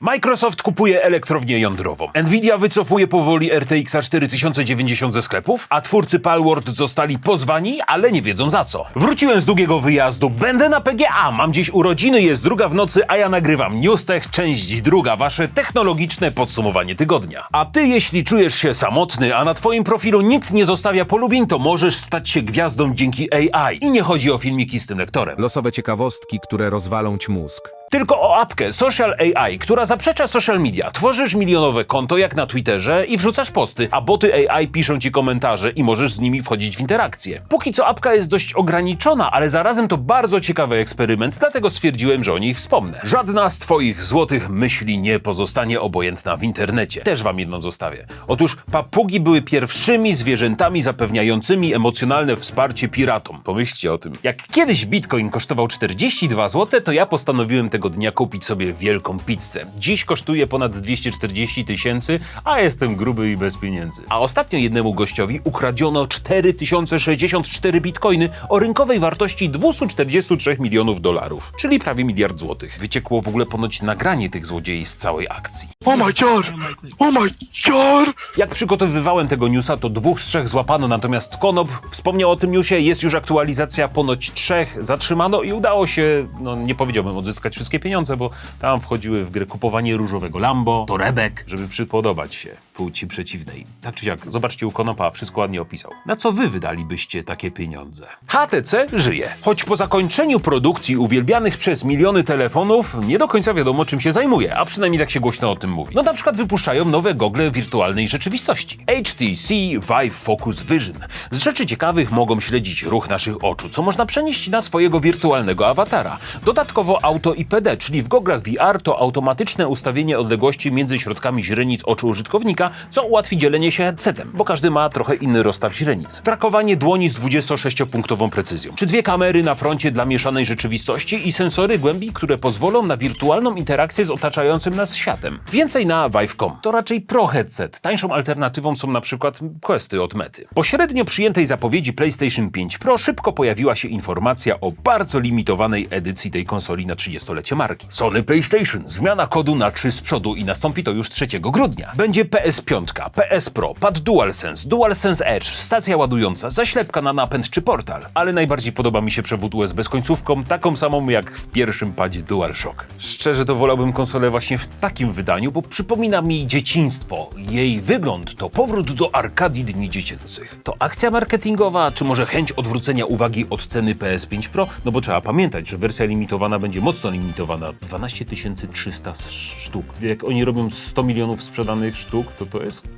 Microsoft kupuje elektrownię jądrową. Nvidia wycofuje powoli RTX 4090 ze sklepów, a twórcy Palworld zostali pozwani, ale nie wiedzą za co. Wróciłem z długiego wyjazdu, będę na PGA, mam dziś urodziny, jest druga w nocy, a ja nagrywam Newstech, część druga, wasze technologiczne podsumowanie tygodnia. A ty, jeśli czujesz się samotny, a na twoim profilu nikt nie zostawia polubień, to możesz stać się gwiazdą dzięki AI. I nie chodzi o filmiki z tym lektorem. Losowe ciekawostki, które rozwalą ci mózg. Tylko o apkę Social AI, która zaprzecza social media. Tworzysz milionowe konto jak na Twitterze i wrzucasz posty, a boty AI piszą ci komentarze i możesz z nimi wchodzić w interakcję. Póki co apka jest dość ograniczona, ale zarazem to bardzo ciekawy eksperyment, dlatego stwierdziłem, że o niej wspomnę. Żadna z twoich złotych myśli nie pozostanie obojętna w internecie. Też wam jedną zostawię. Otóż papugi były pierwszymi zwierzętami zapewniającymi emocjonalne wsparcie piratom. Pomyślcie o tym. Jak kiedyś bitcoin kosztował 42 zł, to ja postanowiłem tego dnia kupić sobie wielką pizzę. Dziś kosztuje ponad 240 tysięcy, a jestem gruby i bez pieniędzy. A ostatnio jednemu gościowi ukradziono 4064 bitcoiny o rynkowej wartości 243 milionów dolarów, czyli prawie miliard złotych. Wyciekło w ogóle ponoć nagranie tych złodziei z całej akcji. Oh my god! Oh my god! Jak przygotowywałem tego newsa, to dwóch z trzech złapano, natomiast Konop wspomniał o tym newsie, jest już aktualizacja, ponoć trzech zatrzymano i udało się, no nie powiedziałbym odzyskać wszystkie pieniądze, bo tam wchodziły w grę kupowanie różowego Lambo, torebek, żeby przypodobać się płci przeciwnej. Tak czy siak, zobaczcie u Konopa, wszystko ładnie opisał. Na co wy wydalibyście takie pieniądze? HTC żyje. Choć po zakończeniu produkcji uwielbianych przez miliony telefonów, nie do końca wiadomo czym się zajmuje, a przynajmniej tak się głośno o tym mówi. No na przykład wypuszczają nowe gogle wirtualnej rzeczywistości. HTC Vive Focus Vision. Z rzeczy ciekawych mogą śledzić ruch naszych oczu, co można przenieść na swojego wirtualnego awatara. Dodatkowo auto i PD, czyli w goglach VR to automatyczne ustawienie odległości między środkami źrenic oczu użytkownika, co ułatwi dzielenie się headsetem, bo każdy ma trochę inny rozstaw źrenic. Trakowanie dłoni z 26-punktową precyzją. Czy dwie kamery na froncie dla mieszanej rzeczywistości i sensory głębi, które pozwolą na wirtualną interakcję z otaczającym nas światem. Więcej na Vive.com. To raczej pro headset. Tańszą alternatywą są na przykład Questy od Mety. Po średnio przyjętej zapowiedzi PlayStation 5 Pro szybko pojawiła się informacja o bardzo limitowanej edycji tej konsoli na 30-lecie marki. Sony PlayStation. Zmiana kodu na 3 z przodu i nastąpi to już 3 grudnia. Będzie PS5, PS Pro, pad DualSense, DualSense Edge, stacja ładująca, zaślepka na napęd czy portal. Ale najbardziej podoba mi się przewód USB z końcówką, taką samą jak w pierwszym padzie DualShock. Szczerze to wolałbym konsolę właśnie w takim wydaniu, bo przypomina mi dzieciństwo. Jej wygląd to powrót do arkadii dni dziecięcych. To akcja marketingowa, czy może chęć odwrócenia uwagi od ceny PS5 Pro? No bo trzeba pamiętać, że wersja limitowana będzie mocno limitowana. 12 300 sztuk. Jak oni robią 100 milionów sprzedanych sztuk, to to jest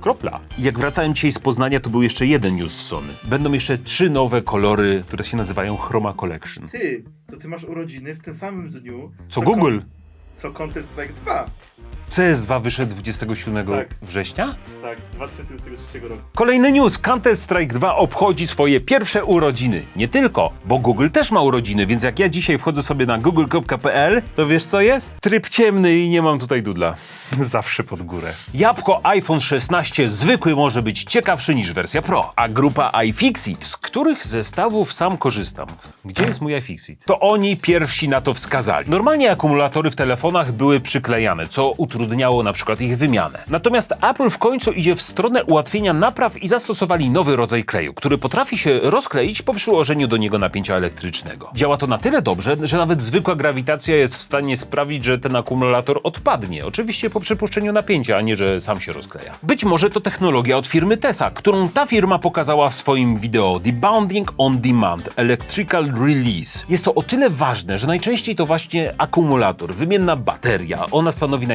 kropla. Jak wracałem dzisiaj z Poznania, to był jeszcze jeden news z Sony. Będą jeszcze trzy nowe kolory, które się nazywają Chroma Collection. Ty, to ty masz urodziny w tym samym dniu. Co Google? Con- co Counter Strike 2. CS2 wyszedł 27 Tak. września? Tak, 2023 roku. Kolejny news. Counter-Strike 2 obchodzi swoje pierwsze urodziny. Nie tylko, bo Google też ma urodziny, więc jak ja dzisiaj wchodzę sobie na google.pl, to wiesz co jest? Tryb ciemny i nie mam tutaj dudla. Zawsze pod górę. Jabłko iPhone 16 zwykły może być ciekawszy niż wersja Pro, a grupa iFixit, z których zestawów sam korzystam. Gdzie jest mój iFixit? To oni pierwsi na to wskazali. Normalnie akumulatory w telefonach były przyklejane, co utrudniało na przykład ich wymianę. Natomiast Apple w końcu idzie w stronę ułatwienia napraw i zastosowali nowy rodzaj kleju, który potrafi się rozkleić po przyłożeniu do niego napięcia elektrycznego. Działa to na tyle dobrze, że nawet zwykła grawitacja jest w stanie sprawić, że ten akumulator odpadnie. Oczywiście po przypuszczeniu napięcia, a nie że sam się rozkleja. Być może to technologia od firmy Tesa, którą ta firma pokazała w swoim wideo The Bounding on Demand Electrical Release. Jest to o tyle ważne, że najczęściej to właśnie akumulator, wymienna bateria. Ona stanowi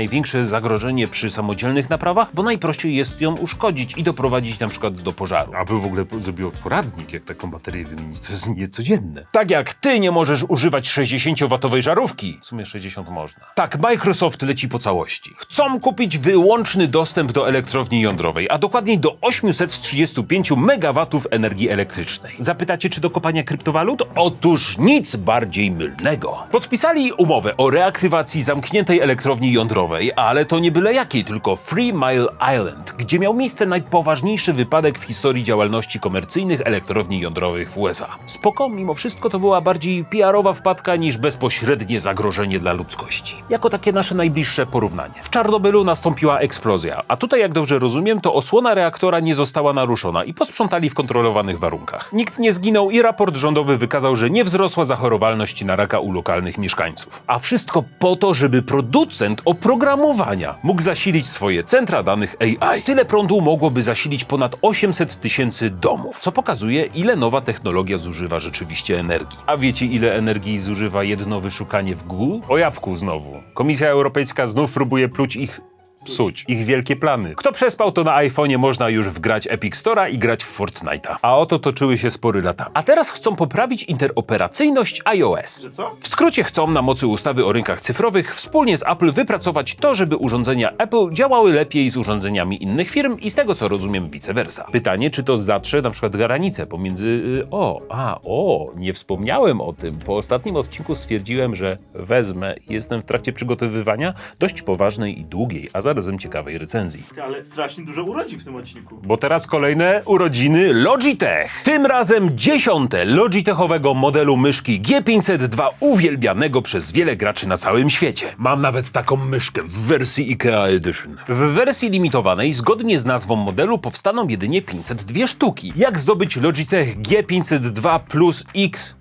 zagrożenie przy samodzielnych naprawach, bo najprościej jest ją uszkodzić i doprowadzić na przykład do pożaru. Aby w ogóle zrobiło poradnik, jak taką baterię wymienić, to jest niecodzienne. Tak jak ty nie możesz używać 60-watowej żarówki. W sumie 60 można. Tak, Microsoft leci po całości. Chcą kupić wyłączny dostęp do elektrowni jądrowej, a dokładniej do 835 MW energii elektrycznej. Zapytacie, czy do kopania kryptowalut? Otóż nic bardziej mylnego. Podpisali umowę o reaktywacji zamkniętej elektrowni jądrowej, a Ale to nie byle jakiej, tylko Three Mile Island, gdzie miał miejsce najpoważniejszy wypadek w historii działalności komercyjnych elektrowni jądrowych w USA. Spoko, mimo wszystko to była bardziej PR-owa wpadka niż bezpośrednie zagrożenie dla ludzkości. Jako takie nasze najbliższe porównanie. W Czarnobylu nastąpiła eksplozja, a tutaj, jak dobrze rozumiem, to osłona reaktora nie została naruszona i posprzątali w kontrolowanych warunkach. Nikt nie zginął i raport rządowy wykazał, że nie wzrosła zachorowalność na raka u lokalnych mieszkańców. A wszystko po to, żeby producent mógł zasilić swoje centra danych AI. Tyle prądu mogłoby zasilić ponad 800 tysięcy domów, co pokazuje, ile nowa technologia zużywa rzeczywiście energii. A wiecie, ile energii zużywa jedno wyszukanie w Google? O jabłku znowu. Komisja Europejska znów próbuje pluć ich psuć ich wielkie plany. Kto przespał, to na iPhone'ie można już wgrać Epic Store'a i grać w Fortnite'a. A oto toczyły się spory lata. A teraz chcą poprawić interoperacyjność iOS. Co? W skrócie chcą na mocy ustawy o rynkach cyfrowych wspólnie z Apple wypracować to, żeby urządzenia Apple działały lepiej z urządzeniami innych firm i z tego co rozumiem vice versa. Pytanie, czy to zatrze na przykład granicę pomiędzy... y, O, a, o, nie wspomniałem o tym. Po ostatnim odcinku stwierdziłem, że wezmę jestem w trakcie przygotowywania dość poważnej i długiej, a zarazem ciekawej recenzji. Ale strasznie dużo urodzi w tym odcinku. Bo teraz kolejne urodziny Logitech. Tym razem dziesiąte Logitechowego modelu myszki G502 uwielbianego przez wiele graczy na całym świecie. Mam nawet taką myszkę w wersji IKEA Edition. W wersji limitowanej, zgodnie z nazwą modelu, powstaną jedynie 502 sztuki. Jak zdobyć Logitech G502 Plus X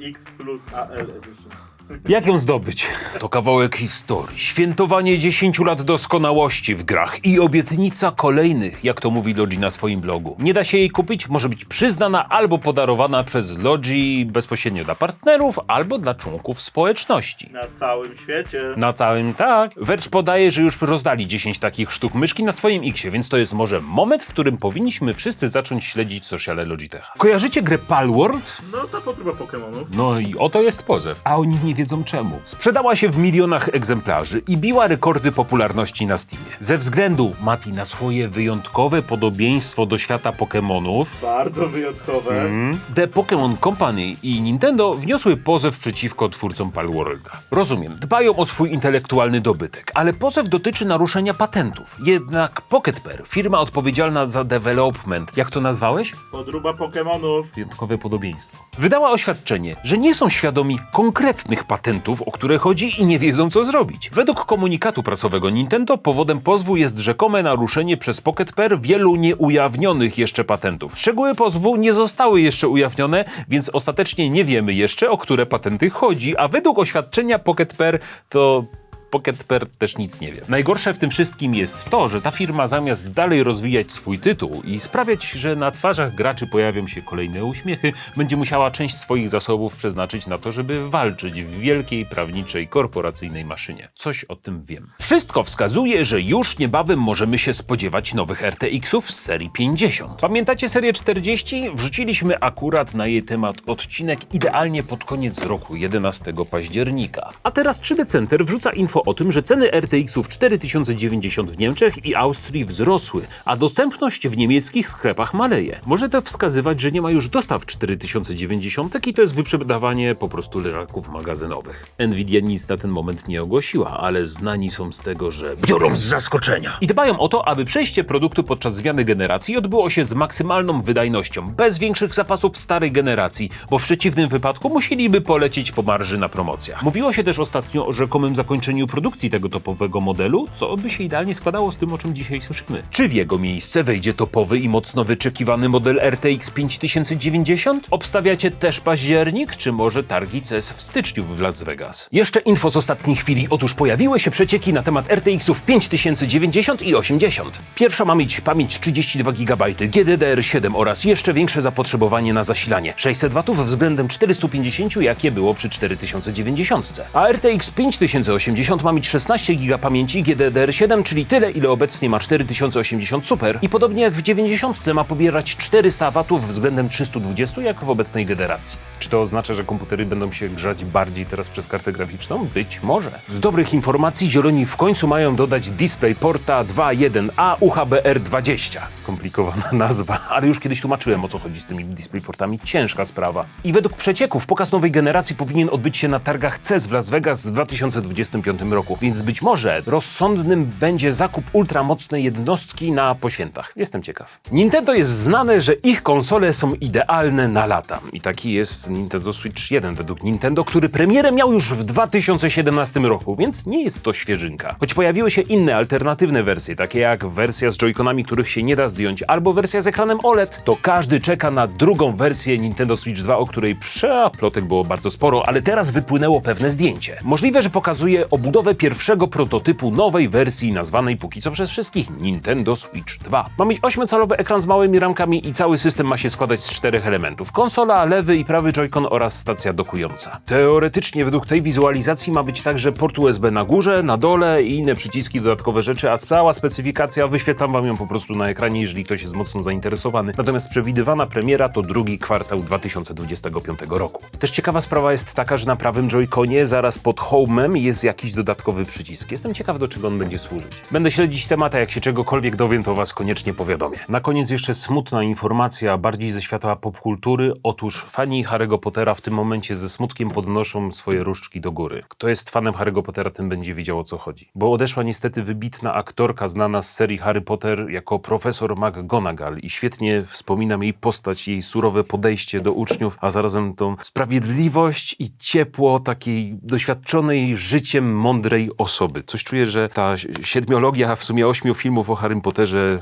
Nie, X plus AL Edition. Jak ją zdobyć? To kawałek historii, świętowanie 10 lat doskonałości w grach i obietnica kolejnych, jak to mówi Logi na swoim blogu. Nie da się jej kupić, może być przyznana albo podarowana przez Logi bezpośrednio dla partnerów, albo dla członków społeczności. Na całym świecie. Na całym tak. Verge podaje, że już rozdali 10 takich sztuk myszki na swoim Xie, więc to jest może moment, w którym powinniśmy wszyscy zacząć śledzić sociale Logitecha. Kojarzycie grę Palworld? No ta podróba Pokemonów. No i oto jest pozew. A oni nie wiedzą czemu. Sprzedała się w milionach egzemplarzy i biła rekordy popularności na Steamie. Ze względu, Mati, na swoje wyjątkowe podobieństwo do świata Pokémonów, Bardzo wyjątkowe. Mm. The Pokémon Company i Nintendo wniosły pozew przeciwko twórcom Palworlda. Rozumiem, dbają o swój intelektualny dobytek, ale pozew dotyczy naruszenia patentów. Jednak Pocket Pair, firma odpowiedzialna za development, jak to nazwałeś? Podróba Pokemonów. wyjątkowe podobieństwo. Wydała oświadczenie, że nie są świadomi konkretnych patentów, o które chodzi i nie wiedzą, co zrobić. Według komunikatu prasowego Nintendo powodem pozwu jest rzekome naruszenie przez Pocket Pair wielu nieujawnionych jeszcze patentów. Szczegóły pozwu nie zostały jeszcze ujawnione, więc ostatecznie nie wiemy jeszcze, o które patenty chodzi, a według oświadczenia Pocket Pair to Pocket też nic nie wie. Najgorsze w tym wszystkim jest to, że ta firma zamiast dalej rozwijać swój tytuł i sprawiać, że na twarzach graczy pojawią się kolejne uśmiechy, będzie musiała część swoich zasobów przeznaczyć na to, żeby walczyć w wielkiej prawniczej korporacyjnej maszynie. Coś o tym wiem. Wszystko wskazuje, że już niebawem możemy się spodziewać nowych RTX-ów z serii 50. Pamiętacie serię 40? Wrzuciliśmy akurat na jej temat odcinek idealnie pod koniec roku 11 października. A teraz 3D Center wrzuca o tym, że ceny RTX-ów 4090 w Niemczech i Austrii wzrosły, a dostępność w niemieckich sklepach maleje. Może to wskazywać, że nie ma już dostaw 4090 i to jest wyprzedawanie po prostu leraków magazynowych. Nvidia nic na ten moment nie ogłosiła, ale znani są z tego, że biorą z zaskoczenia. I dbają o to, aby przejście produktu podczas zmiany generacji odbyło się z maksymalną wydajnością, bez większych zapasów starej generacji, bo w przeciwnym wypadku musieliby polecieć po marży na promocjach. Mówiło się też ostatnio o rzekomym zakończeniu produkcji tego topowego modelu, co by się idealnie składało z tym, o czym dzisiaj słyszymy. Czy w jego miejsce wejdzie topowy i mocno wyczekiwany model RTX 5090? Obstawiacie też październik, czy może targi CES w styczniu w Las Vegas? Jeszcze info z ostatniej chwili. Otóż pojawiły się przecieki na temat RTX-ów 5090 i 80. Pierwsza ma mieć pamięć 32 GB, GDDR7 oraz jeszcze większe zapotrzebowanie na zasilanie 600 W względem 450, jakie było przy 4090. A RTX 5080 ma mieć 16 GB pamięci GDDR7, czyli tyle, ile obecnie ma 4080 Super i podobnie jak w 90 ma pobierać 400 W względem 320, jak w obecnej generacji. Czy to oznacza, że komputery będą się grzać bardziej teraz przez kartę graficzną? Być może. Z dobrych informacji zieloni w końcu mają dodać DisplayPorta 2.1a UHBR20. Skomplikowana nazwa, ale już kiedyś tłumaczyłem o co chodzi z tymi DisplayPortami. Ciężka sprawa. I według przecieków pokaz nowej generacji powinien odbyć się na targach CES w Las Vegas w 2025 roku, więc być może rozsądnym będzie zakup ultramocnej jednostki na poświętach. Jestem ciekaw. Nintendo jest znane, że ich konsole są idealne na lata. I taki jest Nintendo Switch 1 według Nintendo, który premierę miał już w 2017 roku, więc nie jest to świeżynka. Choć pojawiły się inne alternatywne wersje, takie jak wersja z Joy-Conami, których się nie da zdjąć, albo wersja z ekranem OLED, to każdy czeka na drugą wersję Nintendo Switch 2, o której przeplotek było bardzo sporo, ale teraz wypłynęło pewne zdjęcie. Możliwe, że pokazuje obudowę pierwszego prototypu nowej wersji nazwanej póki co przez wszystkich Nintendo Switch 2. Ma mieć 8-calowy ekran z małymi ramkami i cały system ma się składać z czterech elementów. Konsola, lewy i prawy Joy-Con oraz stacja dokująca. Teoretycznie według tej wizualizacji ma być także port USB na górze, na dole i inne przyciski, dodatkowe rzeczy, a cała specyfikacja wyświetlam wam ją po prostu na ekranie, jeżeli ktoś jest mocno zainteresowany. Natomiast przewidywana premiera to drugi kwartał 2025 roku. Też ciekawa sprawa jest taka, że na prawym Joy-Conie zaraz pod Home'em jest jakiś dodatkowy przycisk. Jestem ciekaw, do czego on będzie służyć. Będę śledzić temat, a jak się czegokolwiek dowiem, to was koniecznie powiadomię. Na koniec jeszcze smutna informacja, bardziej ze świata popkultury. Otóż fani Harry'ego Pottera w tym momencie ze smutkiem podnoszą swoje różdżki do góry. Kto jest fanem Harry'ego Pottera, ten będzie wiedział o co chodzi. Bo odeszła niestety wybitna aktorka znana z serii Harry Potter jako profesor McGonagall i świetnie wspominam jej postać, jej surowe podejście do uczniów, a zarazem tą sprawiedliwość i ciepło takiej doświadczonej życiem mądrej osoby. Coś czuję, że ta siedmiologia w sumie ośmiu filmów o Harrym Potterze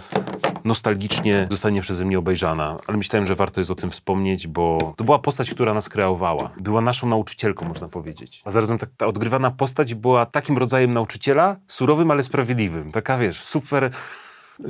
nostalgicznie zostanie przeze mnie obejrzana, ale myślałem, że warto jest o tym wspomnieć, bo to była postać, która nas kreowała. Była naszą nauczycielką, można powiedzieć. A zarazem ta, ta odgrywana postać była takim rodzajem nauczyciela, surowym, ale sprawiedliwym. Taka, wiesz, super...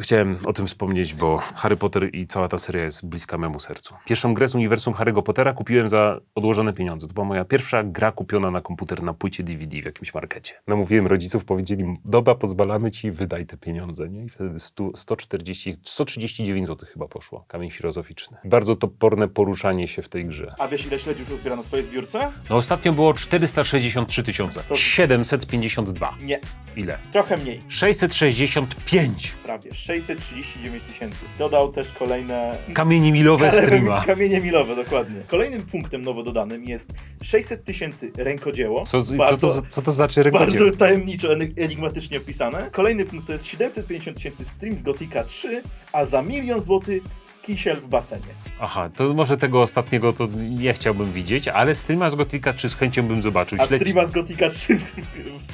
Chciałem o tym wspomnieć, bo Harry Potter i cała ta seria jest bliska memu sercu. Pierwszą grę z uniwersum Harry'ego Pottera kupiłem za odłożone pieniądze. To była moja pierwsza gra kupiona na komputer na płycie DVD w jakimś markecie. Namówiłem rodziców, powiedzieli, dobra, pozwalamy ci, wydaj te pieniądze, nie? I wtedy 100, 140, 139 zł chyba poszło. Kamień filozoficzny. Bardzo toporne poruszanie się w tej grze. A wiesz ile śledziów już zbiera na swojej zbiórce? No ostatnio było 463 tysiące. 752. Nie, Ile? trochę mniej. 665 Prawie. 639 tysięcy. Dodał też kolejne... kamieni milowe streama. Kamienie milowe, dokładnie. Kolejnym punktem nowo dodanym jest 600 tysięcy rękodzieło. Co, co, Bardzo- to, za- co to znaczy rękodzieło? Bardzo tajemniczo, enigmatycznie opisane. Kolejny punkt to jest 750 tysięcy stream z Gotika 3, a za milion złotych z kisiel w basenie. Aha, to może tego ostatniego to nie chciałbym widzieć, ale streama z Gotika czy z chęcią bym zobaczył. A Śledź- streama z Gotika 3 w,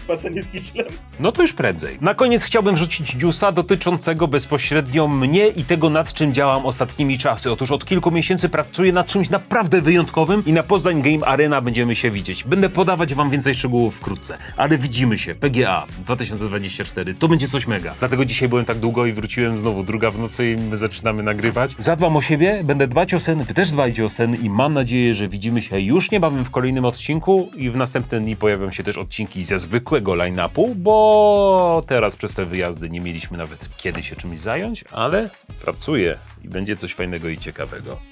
w basenie z kisielem. No to już prędzej. Na koniec chciałbym rzucić newsa dotyczącego bezpośrednio mnie i tego, nad czym działam ostatnimi czasy. Otóż od kilku miesięcy pracuję nad czymś naprawdę wyjątkowym i na Poznań Game Arena będziemy się widzieć. Będę podawać wam więcej szczegółów wkrótce, ale widzimy się. PGA 2024. To będzie coś mega. Dlatego dzisiaj byłem tak długo i wróciłem znowu druga w nocy i my zaczynamy nagrywać. Zadbam o siebie, będę dbać o sen, wy też dbajcie o sen i mam nadzieję, że widzimy się już niebawem w kolejnym odcinku i w następne dni pojawią się też odcinki ze zwykłego line-upu, bo teraz przez te wyjazdy nie mieliśmy nawet kiedy się czymś zająć, ale pracuję i będzie coś fajnego i ciekawego.